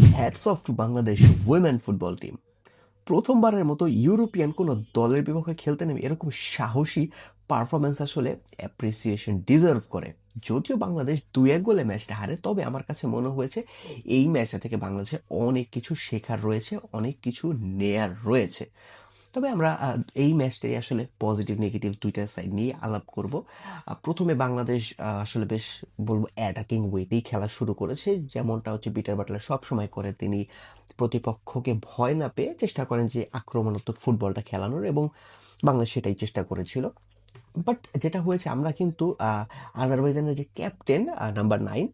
Hats off to Bangladesh women football team প্রথমবারের মতো European কোনো দলের বিপক্ষে খেলতে নেমে এরকম সাহসী পারফরমেন্স আসলে অ্যাপ্রিসিয়েশন ডিজার্ভ করে। যদিও বাংলাদেশ দু এক গোলে ম্যাচটা হারে, তবে আমার কাছে মনে হয়েছে এই ম্যাচটা থেকে বাংলাদেশে অনেক কিছু শেখার রয়েছে, অনেক কিছু নেয়ার রয়েছে। তবে আমরা এই ম্যাচটাই আসলে পজিটিভ নেগেটিভ দুইটা সাইড নিয়ে আলাপ করব। প্রথমে বাংলাদেশ আসলে বেশ বলব অ্যাটাকিং ওয়েতেই খেলা শুরু করেছে। যেমনটা হচ্ছে বিটার বাটলার সব সময় করে, তিনি প্রতিপক্ষকে ভয় না পেয়ে চেষ্টা করেন যে আক্রমণাত্মক ফুটবলটা খেলানোর এবং বাংলাদেশ সেটাই চেষ্টা করেছিল। বাট যেটা হয়েছে, আমরা কিন্তু আজারবাইজানের যে ক্যাপ্টেন নাম্বার নাইন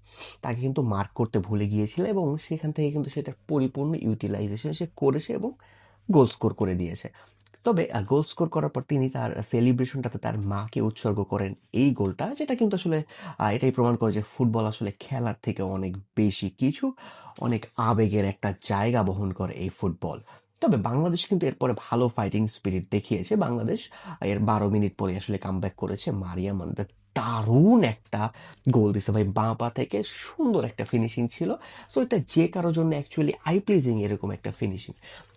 তাকে কিন্তু মার্ক করতে ভুলে গিয়েছিল এবং সেখান থেকে কিন্তু সেটা পরিপূর্ণ ইউটিলাইজেশন সে করেছে এবং গোল স্কোর করে দিয়েছে। তবে গোল স্কোর করার পর তিনি তার সেলিব্রেশনটাতে তার মাকে উৎসর্গ করেন এই গোলটা যেটা কিন্তু আসলে এটাই প্রমাণ করে যে ফুটবল আসলে খেলার থেকে অনেক বেশি কিছু, অনেক আবেগের একটা জায়গা বহন করে এই ফুটবল। তবে বাংলাদেশ কিন্তু এরপরে ভালো ফাইটিং স্পিরিট দেখিয়েছে। বাংলাদেশ এর বারো মিনিট পরে আসলে কামব্যাক করেছে মারিয়াম আন্দার দারুণ একটা গোল দিছে। ভাই, বাঁ পা থেকে সুন্দর একটা ফিনিশিং ছিল। সো এটা যে কারোর জন্য অ্যাকচুয়ালি আই প্লিজিং এরকম একটা ফিনিশিং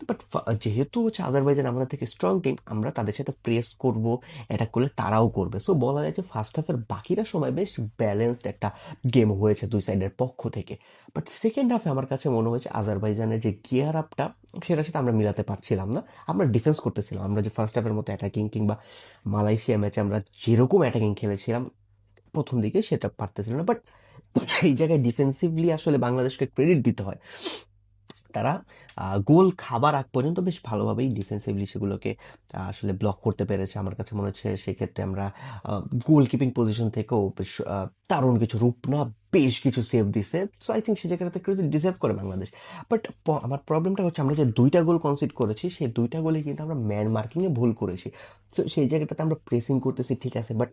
বাট যেহেতু হচ্ছে আজারবাইজান আমাদের থেকে স্ট্রং টিম আমরা তাদের সাথে প্রেস করব এটা করলে তারাও করবে। সো বলা যায় যে ফার্স্ট হাফের বাকিটা সময় বেশ ব্যালেন্সড একটা গেম হয়েছে দুই সাইডের পক্ষ থেকে। বাট সেকেন্ড হাফে আমার কাছে মনে হয়েছে আজারবাইজানের যে গিয়ার আপটা সেটার সাথে আমরা মিলাতে পারছিলাম না। আমরা ডিফেন্স করতেছিলাম। আমরা যে ফার্স্ট হাফের মতো অ্যাটাকিং কিংবা মালয়েশিয়া ম্যাচে আমরা যেরকম অ্যাটাকিং খেলেছিলাম প্রথম দিকে সেটা পারতেছিল না বাট এই জায়গায় ডিফেন্সিভলি আসলে বাংলাদেশকে ক্রেডিট দিতে হয়। তারা গোল খাবার আগ পর্যন্ত বেশ ভালোভাবেই ডিফেন্সিভলি সেগুলোকে আসলে ব্লক করতে পেরেছে। আমার কাছে মনে হচ্ছে সেক্ষেত্রে আমরা গোলকিপিং পজিশন থেকেও বেশ দারুণ কিছু রূপ না বেশ কিছু সেভ দিছে। সো আই থিঙ্ক সে জায়গাটাতে ক্রেডিট ডিজার্ভ করে বাংলাদেশ বাট আমার প্রবলেমটা হচ্ছে আমরা যে দুইটা গোল কনসিড করেছি, সেই দুইটা গোলে কিন্তু আমরা ম্যান মার্কিংয়ে ভুল করেছি। সো সেই জায়গাটাতে আমরা প্রেসিং করতেছি, ঠিক আছে। বাট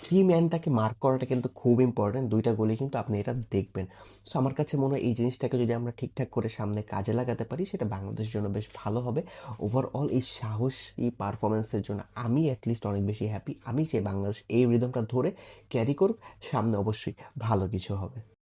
ফ্রি ম্যানটাকে মার্ক করাটা কিন্তু খুব ইম্পর্টেন্ট দুইটা গোলে কিন্তু আপনি এটা দেখবেন। সো আমার কাছে মনে হয় এই জিনিসটাকে যদি আমরা ঠিকঠাক করে সামনে কাজে লাগাতে পারি, সেটা বাংলাদেশের জন্য বেশ ভালো হবে। ওভারঅল এই সাহস এই পারফরমেন্সের জন্য আমি অ্যাটলিস্ট অনেক বেশি হ্যাপি আমি চাই বাংলাদেশ এই রিদমটা ধরে ক্যারি করুক। সামনে অবশ্যই ভালো কিছু হবে।